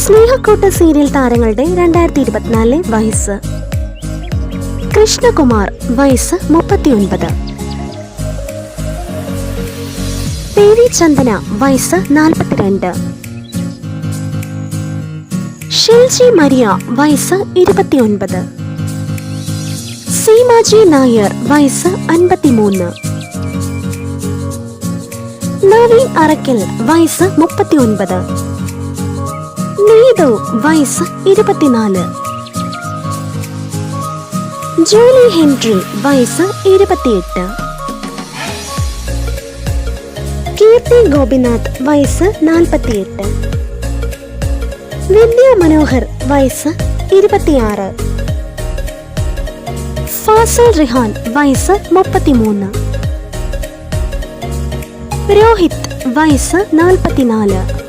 Snehakkoottu serial താരങ്ങളുടെ രണ്ടായിരത്തി ഇരുപത്തിനാലിലെ വയസ്സ്. കൃഷ്ണകുമാർ വയസ്സ് മുപ്പത്തിയൊൻപത്. പി വി ചന്ദന വയസ്സ് നാൽപ്പത്തിരണ്ട്. ഷിൽജി മരിയ വയസ്സ് ഇരുപത്തിയൊൻപത്. സീമാജി നായർ വയസ്സ് അൻപത്തിമൂന്ന്. നവീൻ അറക്കൽ വയസ്സ് മുപ്പത്തിയൊൻപത്. നീതു വയസ്സ് ഇരുപത്തിനാല്. ജൂലി ഹെൻറി വയസ്സ് ഇരുപത്തിയെട്ട്. കീർത്തി ഗോപിനാഥ് വയസ്സ് നാൽപ്പത്തിയെട്ട്. വിദ്യ മനോഹർ വയസ്സ് ഇരുപത്തിയാറ്. ഫാസൽ റിഹാൻ വയസ്സ് മുപ്പത്തിമൂന്ന്. രോഹിത് വയസ്സ് നാൽപ്പത്തിനാല്.